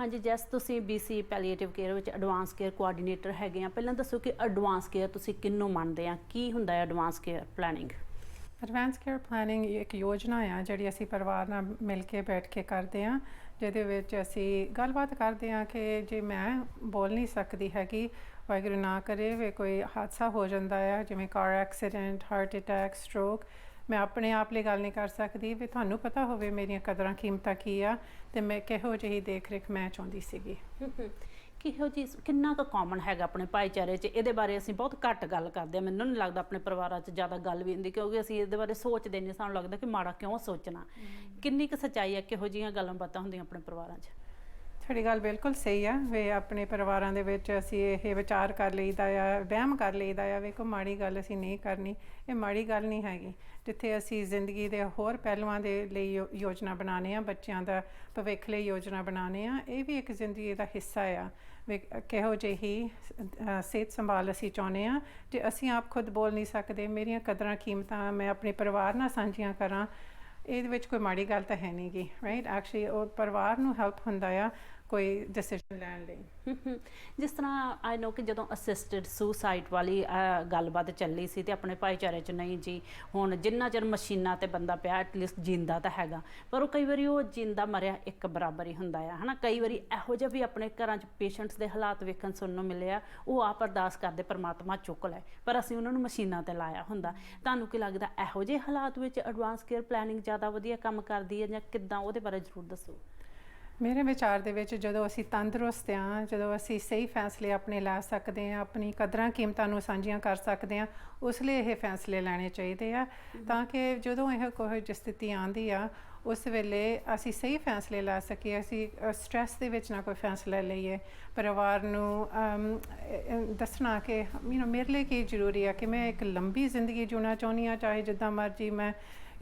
ਹਾਂਜੀ, ਜੈਸ, ਤੁਸੀਂ BC palliative care ਵਿੱਚ ਐਡਵਾਂਸ ਕੇਅਰ ਕੋਆਰਡੀਨੇਟਰ ਹੈਗੇ ਆ। ਪਹਿਲਾਂ ਦੱਸੋ ਕਿ ਐਡਵਾਂਸ ਕੇਅਰ ਤੁਸੀਂ ਕਿੰਨੂੰ ਮੰਨਦੇ ਆ? ਕੀ ਹੁੰਦਾ ਹੈ advance care planning advance care planning ਇੱਕ ਯੋਜਨਾ ਆ, ਜਿਹੜੀ ਅਸੀਂ ਪਰਿਵਾਰ ਨਾਲ ਮਿਲ ਕੇ ਬੈਠ ਕੇ ਕਰਦੇ ਆ, ਜਿਹਦੇ ਵਿੱਚ ਅਸੀਂ ਗੱਲਬਾਤ ਕਰਦੇ ਆ ਕਿ ਜੇ ਮੈਂ ਬੋਲ ਨਹੀਂ ਸਕਦੀ ਹੈਗੀ, ਵਾਹਿਗੁਰੂ ਨਾ ਕਰੇ, ਵੀ ਕੋਈ ਹਾਦਸਾ ਹੋ ਜਾਂਦਾ ਆ, ਜਿਵੇਂ car accident heart attack stroke ਮੈਂ ਆਪਣੇ ਆਪ ਲਈ ਗੱਲ ਨਹੀਂ ਕਰ ਸਕਦੀ ਵੀ ਤੁਹਾਨੂੰ ਪਤਾ ਹੋਵੇ ਮੇਰੀਆਂ ਕਦਰਾਂ ਕੀਮਤਾਂ ਕੀ ਆ ਤੇ ਮੈਂ ਕਿਹੋ ਜਿਹੀ ਦੇਖ ਰੇਖ ਮੈਂ ਚਾਹੁੰਦੀ ਸੀਗੀ। ਕਿਹੋ ਜੀ ਕਿੰਨਾ ਕੁ ਕਾਮਨ ਹੈਗਾ ਆਪਣੇ ਭਾਈਚਾਰੇ 'ਚ? ਇਹਦੇ ਬਾਰੇ ਅਸੀਂ ਬਹੁਤ ਘੱਟ ਗੱਲ ਕਰਦੇ ਆ। ਮੈਨੂੰ ਨਹੀਂ ਲੱਗਦਾ ਆਪਣੇ ਪਰਿਵਾਰਾਂ 'ਚ ਜ਼ਿਆਦਾ ਗੱਲ ਵੀ ਹੁੰਦੀ ਕਿਉਂਕਿ ਅਸੀਂ ਇਹਦੇ ਬਾਰੇ ਸੋਚਦੇ ਨਹੀਂ ਸਾਨੂੰ ਲੱਗਦਾ ਕਿ ਮਾੜਾ ਕਿਉਂ ਸੋਚਣਾ। ਕਿੰਨੀ ਕੁ ਸੱਚਾਈ ਹੈ ਕਿਹੋ ਜੀਆਂ ਗੱਲਾਂ ਬਾਤਾਂ ਹੁੰਦੀਆਂ ਆਪਣੇ ਪਰਿਵਾਰਾਂ 'ਚ? ਤੁਹਾਡੀ ਗੱਲ ਬਿਲਕੁਲ ਸਹੀ ਆ ਵੀ ਆਪਣੇ ਪਰਿਵਾਰਾਂ ਦੇ ਵਿੱਚ ਅਸੀਂ ਇਹ ਵਿਚਾਰ ਕਰ ਲਈਦਾ ਆ ਵਹਿਮ ਕਰ ਲਈਦਾ ਆ ਵੀ ਕੋਈ ਮਾੜੀ ਗੱਲ ਅਸੀਂ ਨਹੀਂ ਕਰਨੀ ਇਹ ਮਾੜੀ ਗੱਲ ਨਹੀਂ ਹੈਗੀ। ਜਿੱਥੇ ਅਸੀਂ ਜ਼ਿੰਦਗੀ ਦੇ ਹੋਰ ਪਹਿਲੂਆਂ ਦੇ ਲਈ ਯੋ- ਯੋਜਨਾ ਬਣਾਉਂਦੇ ਆ ਬੱਚਿਆਂ ਦਾ ਭਵਿੱਖ ਲਈ ਯੋਜਨਾ ਬਣਾਉਂਦੇ ਆ ਇਹ ਵੀ ਇੱਕ ਜ਼ਿੰਦਗੀ ਦਾ ਹਿੱਸਾ ਆ। ਵੀ ਕਿਹੋ ਜਿਹੀ ਅ, ਸਿਹਤ ਸੰਭਾਲ ਅਸੀਂ ਚਾਹੁੰਦੇ ਆ ਜੇ ਅਸੀਂ ਆਪ ਖੁਦ ਬੋਲ ਨਹੀਂ ਸਕਦੇ ਮੇਰੀਆਂ ਕਦਰਾਂ ਕੀਮਤਾਂ ਮੈਂ ਆਪਣੇ ਪਰਿਵਾਰ ਨਾਲ ਸਾਂਝੀਆਂ ਕਰਾਂ ਇਹਦੇ ਵਿੱਚ ਕੋਈ ਮਾੜੀ ਗੱਲ ਤਾਂ ਹੈ ਨਹੀਂਗੀ ਰਾਈਟ ਐਕਚੁਅਲੀ ਉਹ ਪਰਿਵਾਰ ਨੂੰ ਹੈਲਪ ਹੁੰਦਾ ਆ ਕੋਈ ਡਿਸੀਜਨ ਲੈਣ ਲਈ। ਹਮ, ਜਿਸ ਤਰ੍ਹਾਂ ਆਈ ਨੋ ਕਿ ਜਦੋਂ ਅਸਿਸਟਡ ਸੁਸਾਈਡ ਵਾਲੀ ਅਹ, ਗੱਲਬਾਤ ਚੱਲੀ ਸੀ ਤੇ ਆਪਣੇ ਭਾਈਚਾਰੇ 'ਚ ਨਹੀਂ ਜੀ ਹੁਣ ਜਿੰਨਾ ਚਿਰ ਮਸ਼ੀਨਾਂ ਤੇ ਬੰਦਾ ਪਿਆ ਐਟਲੀਸਟ ਜਿੰਦਾ ਤਾਂ ਹੈਗਾ। ਪਰ ਉਹ ਕਈ ਵਾਰੀ ਉਹ ਜਿੰਦਾ ਮਰਿਆ ਇੱਕ ਬਰਾਬਰ ਹੀ ਹੁੰਦਾ ਆ ਹਨਾ? ਕਈ ਵਾਰੀ ਇਹੋ ਜਿਹਾ ਵੀ ਆਪਣੇ ਘਰਾਂ 'ਚ ਪੇਸ਼ੈਂਟਸ ਦੇ ਹਾਲਾਤ ਵੇਖਣ ਸੁਣਨ ਨੂੰ ਮਿਲਿਆ ਉਹ ਆਪ ਅਰਦਾਸ ਕਰਦੇ ਪਰਮਾਤਮਾ ਚੁੱਕ ਲੈ। ਪਰ ਅਸੀਂ ਉਹਨਾਂ ਨੂੰ ਮਸ਼ੀਨਾਂ ਤੇ ਲਾਇਆ ਹੁੰਦਾ। ਤੁਹਾਨੂੰ ਕੀ ਲੱਗਦਾ ਇਹੋ ਜਿਹੇ ਹਾਲਾਤ ਵਿੱਚ ਐਡਵਾਂਸ ਕੇਅਰ ਪਲੈਨਿੰਗ ਜ਼ਿਆਦਾ ਵਧੀਆ ਕੰਮ ਕਰਦੀ ਹੈ ਜਾਂ ਕਿੱਦਾਂ? ਉਹਦੇ ਬਾਰੇ ਜ਼ਰੂਰ ਦੱਸੋ। ਮੇਰੇ ਵਿਚਾਰ ਦੇ ਵਿੱਚ ਜਦੋਂ ਅਸੀਂ ਤੰਦਰੁਸਤ ਹਾਂ, ਜਦੋਂ ਅਸੀਂ ਸਹੀ ਫੈਸਲੇ ਆਪਣੇ ਲੈ ਸਕਦੇ ਹਾਂ, ਆਪਣੀ ਕਦਰਾਂ ਕੀਮਤਾਂ ਨੂੰ ਸਾਂਝੀਆਂ ਕਰ ਸਕਦੇ ਹਾਂ, ਉਸ ਲਈ ਇਹ ਫੈਸਲੇ ਲੈਣੇ ਚਾਹੀਦੇ ਆ। ਤਾਂ ਕਿ ਜਦੋਂ ਇਹ ਕੋਈ ਸਥਿਤੀ ਆਂਦੀ ਆ, ਉਸ ਵੇਲੇ ਅਸੀਂ ਸਹੀ ਫੈਸਲੇ ਲੈ ਸਕੀਏ, ਅਸੀਂ ਸਟ੍ਰੈਸ ਦੇ ਵਿੱਚ ਨਾ ਕੋਈ ਫੈਸਲਾ ਲਈਏ। ਪਰਿਵਾਰ ਨੂੰ ਦੱਸਣਾ ਕਿ ਯੂ نو ਮੇਰੇ ਲਈ ਕੀ ਜ਼ਰੂਰੀ ਆ ਕਿ ਮੈਂ ਇੱਕ ਲੰਬੀ ਜ਼ਿੰਦਗੀ ਜਿਉਣਾ ਚਾਹੁੰਦੀ ਆ ਚਾਹੇ ਜਿੱਦਾਂ ਮਰਜ਼ੀ ਮੈਂ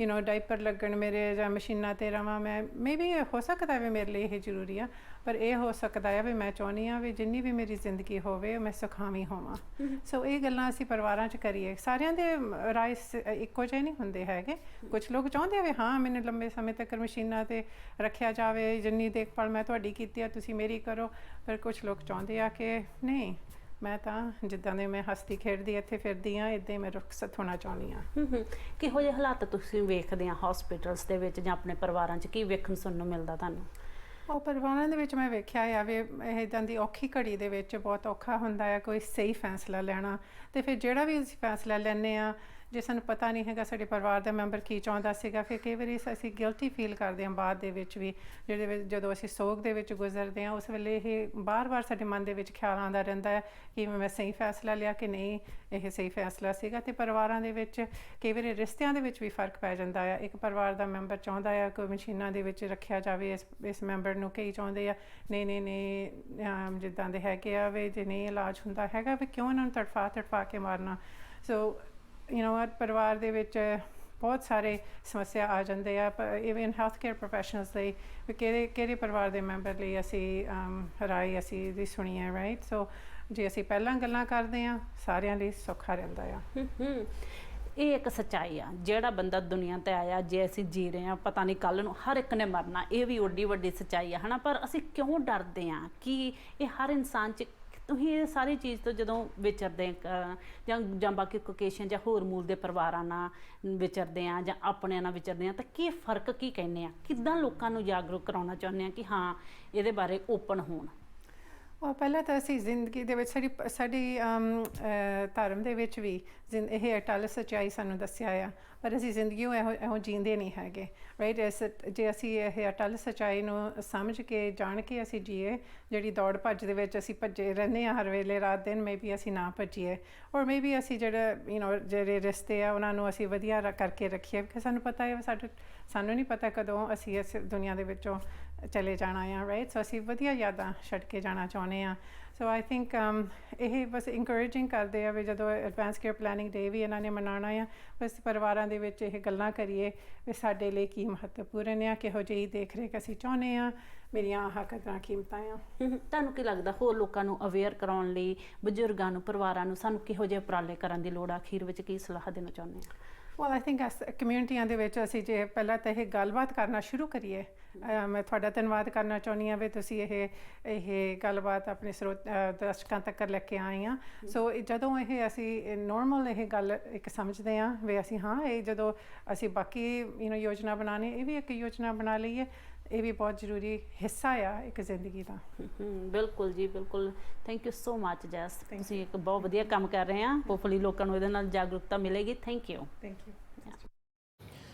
ਯੂ نو ਡਾਈਪਰ ਲੱਗਣ ਮੇਰੇ ਜਾਂ ਮਸ਼ੀਨਾਂ ਤੇ ਰਵਾਂ ਮੈਂ ਮੇਬੀ ਹੋ ਸਕਦਾ ਹੈ ਮੇਰੇ ਲਈ ਇਹ ਜ਼ਰੂਰੀ ਆ ਪਰ ਇਹ ਹੋ ਸਕਦਾ ਹੈ ਵੀ ਮੈਂ ਚਾਹੁੰਦੀ ਆ ਵੀ ਜਿੰਨੀ ਵੀ ਮੇਰੀ ਜ਼ਿੰਦਗੀ ਹੋਵੇ ਮੈਂ ਸੁਖਾਵੀਂ ਹੋਵਾਂ। ਸੋ ਇਹ ਗੱਲਾਂ ਅਸੀਂ ਪਰਿਵਾਰਾਂ 'ਚ ਕਰੀਏ। ਸਾਰਿਆਂ ਦੇ ਰਾਏ ਸ- ਇੱਕੋ ਜਿਹੇ ਨਹੀਂ ਹੁੰਦੇ ਹੈਗੇ। ਕੁਝ ਲੋਕ ਚਾਹੁੰਦੇ ਆ ਵੀ ਹਾਂ ਮੈਨੂੰ ਲੰਬੇ ਸਮੇਂ ਤੱਕ ਮਸ਼ੀਨਾਂ ਤੇ ਰੱਖਿਆ ਜਾਵੇ ਜਿੰਨੀ ਦੇਖਭਾਲ ਮੈਂ ਤੁਹਾਡੀ ਕੀਤੀ ਆ ਤੁਸੀਂ ਮੇਰੀ ਕਰੋ। ਪਰ ਕੁਝ ਲੋਕ ਚਾਹੁੰਦੇ ਆ ਕਿ ਨਹੀਂ ਮੈਂ ਤਾਂ ਜਿੱਦਾਂ ਦੇ ਮੈਂ ਹਸਤੀ ਖੇਡਦੀ ਇੱਥੇ ਫਿਰਦੀ ਆ ਇਦਾਂ ਹੀ ਮੈਂ ਰੁਖਸਤ ਹੋਣਾ ਚਾਹੁੰਦੀ ਆ ਹਮ ਹਮ। ਕਿਹੋ ਜਿਹੇ ਹਾਲਾਤ ਤੁਸੀਂ ਵੇਖਦੇ ਆ ਹਸਪੀਟਲਸ ਦੇ ਵਿੱਚ ਜਾਂ ਆਪਣੇ ਪਰਿਵਾਰਾਂ 'ਚ? ਕੀ ਵੇਖਣ ਸੁਣਨ ਨੂੰ ਮਿਲਦਾ ਤੁਹਾਨੂੰ? ਉਹ ਪਰਿਵਾਰਾਂ ਦੇ ਵਿੱਚ ਮੈਂ ਵੇਖਿਆ ਆ ਵੀ ਇਹ ਇਦਾਂ ਦੀ ਔਖੀ ਘੜੀ ਦੇ ਵਿੱਚ ਬਹੁਤ ਔਖਾ ਹੁੰਦਾ ਹੈ ਕੋਈ ਸਹੀ ਫੈਸਲਾ ਲੈਣਾ। ਤੇ ਫਿਰ ਜਿਹੜਾ ਵੀ ਅਸੀਂ ਫੈਸਲਾ ਲੈਂਦੇ ਆ ਜੇ ਸਾਨੂੰ ਪਤਾ ਨਹੀਂ ਹੈਗਾ, ਸਾਡੇ ਪਰਿਵਾਰ ਦਾ ਮੈਂਬਰ ਕੀ ਚਾਹੁੰਦਾ ਸੀਗਾ, ਫਿਰ ਕਈ ਵਾਰੀ ਅਸੀਂ ਗਿਲਟੀ ਫੀਲ ਕਰਦੇ ਹਾਂ ਬਾਅਦ ਦੇ ਵਿੱਚ ਵੀ, ਜਿਹੜੇ ਵਿੱਚ ਜਦੋਂ ਅਸੀਂ ਸੋਗ ਦੇ ਵਿੱਚ ਗੁਜ਼ਰਦੇ ਹਾਂ, ਉਸ ਵੇਲੇ ਇਹ ਬਾਰ-ਬਾਰ ਸਾਡੇ ਮਨ ਦੇ ਵਿੱਚ ਖਿਆਲ ਆਉਂਦਾ ਰਹਿੰਦਾ ਹੈ ਕਿ ਮੈਂ ਸਹੀ ਫੈਸਲਾ ਲਿਆ ਕਿ ਨਹੀਂ, ਇਹ ਸਹੀ ਫੈਸਲਾ ਸੀਗਾ। ਤੇ ਪਰਿਵਾਰਾਂ ਦੇ ਵਿੱਚ ਕਈ ਵਾਰੀ ਰਿਸ਼ਤਿਆਂ ਦੇ ਵਿੱਚ ਵੀ ਫ਼ਰਕ ਪੈ ਜਾਂਦਾ ਹੈ ਇੱਕ ਪਰਿਵਾਰ ਦਾ ਮੈਂਬਰ ਚਾਹੁੰਦਾ ਹੈ ਕੋਈ ਮਸ਼ੀਨਾਂ ਦੇ ਵਿੱਚ ਰੱਖਿਆ ਜਾਵੇ, ਇਸ ਇਸ ਮੈਂਬਰ ਨੂੰ ਕਈ ਚਾਹੁੰਦੇ ਆ, ਨਹੀਂ ਨਹੀਂ ਨਹੀਂ ਜਿੱਦਾਂ ਦੇ ਹੈਗੇ ਆ ਵੀ, ਜੇ ਨਹੀਂ ਇਲਾਜ ਹੁੰਦਾ ਹੈਗਾ, ਵੀ ਕਿਉਂ ਉਹਨਾਂ ਨੂੰ ਤੜਫਾ ਤੜਫਾ ਕੇ ਮਾਰਨਾ? ਸੋ ਯੂ نو ਪਰਿਵਾਰ ਦੇ ਵਿੱਚ ਬਹੁਤ ਸਾਰੇ ਸਮੱਸਿਆ ਆ ਜਾਂਦੇ ਆ ਇਵਨ ਹੈਲਥ ਕੇਅਰ ਪ੍ਰੋਫੈਸ਼ਨਲਸ ਲਈ ਵੀ ਕਿਹੜੇ ਕਿਹੜੇ ਪਰਿਵਾਰ ਦੇ ਮੈਂਬਰ ਲਈ ਅਸੀਂ ਰਾਏ ਅਸੀਂ ਦੀ ਸੁਣੀ ਹੈ ਰਾਈਟ ਸੋ ਜੇ ਅਸੀਂ ਪਹਿਲਾਂ ਗੱਲਾਂ ਕਰਦੇ ਆ ਸਾਰਿਆਂ ਲਈ ਸੌਖਾ ਰਹਿੰਦਾ ਆ। ਇਹ ਇੱਕ ਸੱਚਾਈ ਆ, ਜਿਹੜਾ ਬੰਦਾ ਦੁਨੀਆ ਤੇ ਆਇਆ, ਜੇ ਅਸੀਂ ਜੀ ਰਹੇ ਆ ਪਤਾ ਨਹੀਂ ਕੱਲ ਨੂੰ ਹਰ ਇੱਕ ਨੇ ਮਰਨਾ, ਇਹ ਵੀ ਓਡੀ ਵੱਡੀ ਸੱਚਾਈ ਆ, ਹਨਾ? ਪਰ ਅਸੀਂ ਕਿਉਂ ਡਰਦੇ ਆ ਕਿ ਇਹ ਹਰ ਇਨਸਾਨ ਚ ਤੁਸੀਂ ਇਹ ਸਾਰੀ ਚੀਜ਼ ਤੋਂ ਜਦੋਂ ਵਿਚਰਦੇ ਆ, ਜਾਂ ਜਾਂ ਬਾਕੀ ਕੋਕੇਸ਼ਨ ਜਾਂ ਹੋਰ ਮੂਲ ਦੇ ਪਰਿਵਾਰਾਂ ਨਾਲ ਵਿਚਰਦੇ ਆ ਜਾਂ ਆਪਣਿਆਂ ਨਾਲ ਵਿਚਰਦੇ ਆ ਤਾਂ ਕੀ ਫ਼ਰਕ ਕੀ ਕਹਿੰਦੇ ਆ? ਕਿੱਦਾਂ ਲੋਕਾਂ ਨੂੰ ਜਾਗਰੂਕ ਕਰਾਉਣਾ ਚਾਹੁੰਦੇ ਆ ਕਿ ਹਾਂ ਇਹਦੇ ਬਾਰੇ ਓਪਨ ਹੋਣ? ਉਹ ਪਹਿਲਾਂ ਤਾਂ ਅਸੀਂ ਜ਼ਿੰਦਗੀ ਦੇ ਵਿੱਚ ਸਾਡੀ ਸਾਡੀ ਅਮ, ਅਹ, ਧਰਮ ਦੇ ਵਿੱਚ ਵੀ ਜ਼ਿੰ- ਇਹ ਅਟਲ ਸੱਚਾਈ ਸਾਨੂੰ ਦੱਸਿਆ ਆ। ਪਰ ਅਸੀਂ ਜ਼ਿੰਦਗੀ ਨੂੰ ਇਹੋ ਇਹੋ ਜੀਂਦੇ ਨਹੀਂ ਹੈਗੇ ਰਾਈਟ ਇਸ ਜੇ ਅਸੀਂ ਇਹ ਅਟਲ ਸੱਚਾਈ ਨੂੰ ਸਮਝ ਕੇ, ਜਾਣ ਕੇ ਅਸੀਂ ਜੀਏ, ਜਿਹੜੀ ਦੌੜ ਭੱਜ ਦੇ ਵਿੱਚ ਅਸੀਂ ਭੱਜੇ ਰਹਿੰਦੇ ਆ ਹਰ ਵੇਲੇ, ਰਾਤ ਦਿਨ ਮੇਬੀ ਅਸੀਂ ਨਾ ਭੱਜੀਏ ਔਰ ਮੇਬੀ ਅਸੀਂ ਜਿਹੜਾ ਯੂ نو ਜਿਹੜੇ ਰਿਸ਼ਤੇ ਆ ਉਹਨਾਂ ਨੂੰ ਅਸੀਂ ਵਧੀਆ ਰ- ਕਰਕੇ ਰੱਖੀਏ ਕਿ ਸਾਨੂੰ ਪਤਾ ਹੈ, ਸਾਡੇ, ਸਾਨੂੰ ਨਹੀਂ ਪਤਾ ਕਦੋਂ ਅਸੀਂ ਇਸ ਦੁਨੀਆ ਦੇ ਵਿੱਚੋਂ ਚਲੇ ਜਾਣਾ ਆ ਰਾਈਟ ਸੋ ਅਸੀਂ ਵਧੀਆ ਯਾਦਾਂ ਛੱਡ ਕੇ ਜਾਣਾ ਚਾਹੁੰਦੇ ਆ ਸੋ ਆਈ ਥਿੰਕ ਇਹ ਬਸ ਇਨਕਰੇਜਿੰਗ ਕਰਦੇ ਆ ਵੀ ਜਦੋਂ ਐਡਵਾਂਸ ਕੇਅਰ ਪਲੈਨਿੰਗ ਡੇ ਵੀ ਇਹਨਾਂ ਨੇ ਮਨਾਉਣਾ ਆ, ਬਸ ਪਰਿਵਾਰਾਂ ਦੇ ਵਿੱਚ ਇਹ ਗੱਲਾਂ ਕਰੀਏ ਵੀ ਸਾਡੇ ਲਈ ਕੀ ਮਹੱਤਵਪੂਰਨ ਆ, ਕਿਹੋ ਜਿਹੀ ਦੇਖ ਰੇਖ ਅਸੀਂ ਚਾਹੁੰਦੇ ਆ, ਮੇਰੀਆਂ ਆਹ ਕਦਰਾਂ ਕੀਮਤਾਂ ਆ। ਤੁਹਾਨੂੰ ਕੀ ਲੱਗਦਾ ਹੋਰ ਲੋਕਾਂ ਨੂੰ ਅਵੇਅਰ ਕਰਾਉਣ ਲਈ, ਬਜ਼ੁਰਗਾਂ ਨੂੰ, ਪਰਿਵਾਰਾਂ ਨੂੰ ਸਾਨੂੰ ਕਿਹੋ ਜਿਹੇ ਉਪਰਾਲੇ ਕਰਨ ਦੀ ਲੋੜ ਆ? ਅਖੀਰ ਵਿੱਚ ਕੀ ਸਲਾਹ ਦੇਣਾ ਚਾਹੁੰਦੇ ਆ? ਵੈਲ ਆਈ ਥਿੰਕ ਅਸ ਕਮਿਊਨਿਟੀਆਂ ਦੇ ਵਿੱਚ ਅਸੀਂ ਜੇ ਪਹਿਲਾਂ ਤਾਂ ਇਹ ਗੱਲਬਾਤ ਕਰਨਾ ਸ਼ੁਰੂ ਕਰੀਏ, ਅਹ, ਮੈਂ ਤੁਹਾਡਾ ਧੰਨਵਾਦ ਕਰਨਾ ਚਾਹੁੰਦੀ ਹਾਂ ਵੀ ਤੁਸੀਂ ਇਹ ਇਹ ਗੱਲਬਾਤ ਆਪਣੇ ਸਰੋਤ ਅਹ, ਦਰਸ਼ਕਾਂ ਤੱਕ ਲੈ ਕੇ ਆਏ ਆ ਸੋ ਜਦੋਂ ਇਹ ਅਸੀਂ ਨਾਰਮਲ ਇਹ ਗੱਲ ਇੱਕ ਸਮਝਦੇ ਆ ਵੀ ਅਸੀਂ ਹਾਂ, ਇਹ ਜਦੋਂ ਅਸੀਂ ਬਾਕੀ ਯੂ نو ਯੋਜਨਾ ਬਣਾਉਣੀ, ਇਹ ਵੀ ਇੱਕ ਯੋਜਨਾ ਬਣਾ ਲਈਏ ਇਹ ਵੀ ਬਹੁਤ ਜ਼ਰੂਰੀ ਹਿੱਸਾ ਆ ਇੱਕ ਜ਼ਿੰਦਗੀ ਦਾ। ਹਮ, ਬਿਲਕੁਲ ਜੀ ਬਿਲਕੁਲ। Thank you so much Jess. ਤੁਸੀਂ ਇੱਕ ਬਹੁਤ ਵਧੀਆ ਕੰਮ ਕਰ ਰਹੇ ਆ। ਹੋਪਫੁਲੀ ਲੋਕਾਂ ਨੂੰ ਇਹਦੇ ਨਾਲ ਜਾਗਰੂਕਤਾ ਮਿਲੇਗੀ। Thank you thank you